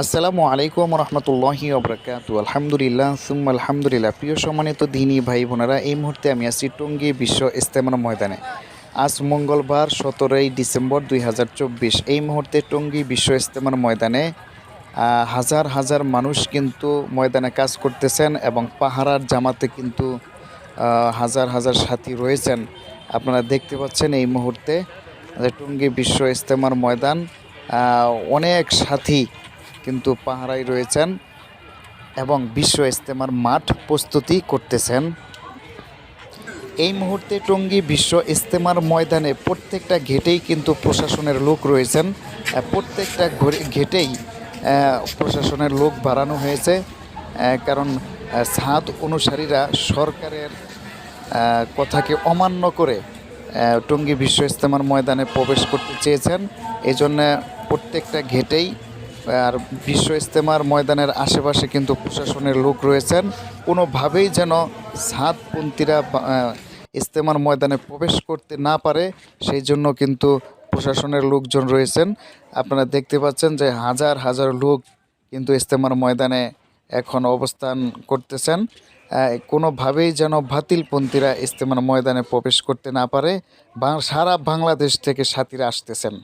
আসসালামু আলাইকুম রহমতুল্লাহি ওবরাকাত আলহামদুলিল্লাহ সুম আলহামদুলিল্লাহ। প্রিয় সম্মানিত দিনী ভাই বোনেরা, এই মুহূর্তে আমি আছি টঙ্গী বিশ্ব ইস্তেমার ময়দানে। আজ মঙ্গলবার, সতেরোই ডিসেম্বর দুই হাজার চব্বিশ। এই মুহূর্তে টঙ্গী বিশ্ব ইস্তেমার ময়দানে হাজার হাজার মানুষ কিন্তু ময়দানে কাজ করতেছেন এবং পাহারার জামাতে কিন্তু হাজার হাজার সাথী রয়েছেন। আপনারা দেখতে পাচ্ছেন এই মুহূর্তে টঙ্গী বিশ্ব ইস্তেমার ময়দান অনেক সাথী কিন্তু পাহারায় রয়েছেন এবং বিশ্ব ইস্তেমার মাঠ প্রস্তুতি করতেছেন। এই মুহূর্তে টঙ্গী বিশ্ব ইস্তেমার ময়দানে প্রত্যেকটা ঘেটেই কিন্তু প্রশাসনের লোক রয়েছেন। প্রত্যেকটা ঘেটেই প্রশাসনের লোক বাড়ানো হয়েছে কারণ সাদ অনুসারীরা সরকারের কথাকে অমান্য করে টঙ্গী বিশ্ব ইস্তেমার ময়দানে প্রবেশ করতে চেয়েছেন। এই জন্য প্রত্যেকটা ঘেটেই আর বিশ্ব ইস্তেমার ময়দানের আশেপাশে কিন্তু প্রশাসনের লোক রয়েছেন। কোনোভাবেই যেন সাতপন্থীরা ইস্তেমার ময়দানে প্রবেশ করতে না পারে, সেই জন্য কিন্তু প্রশাসনের লোকজন রয়েছেন। আপনারা দেখতে পাচ্ছেন যে হাজার হাজার লোক কিন্তু ইস্তেমার ময়দানে এখন অবস্থান করতেছেন। কোনোভাবেই যেন বাতিলপন্থীরা ইস্তেমার ময়দানে প্রবেশ করতে না পারে সারা বাংলাদেশ থেকে সাথীরা আসতেছেন।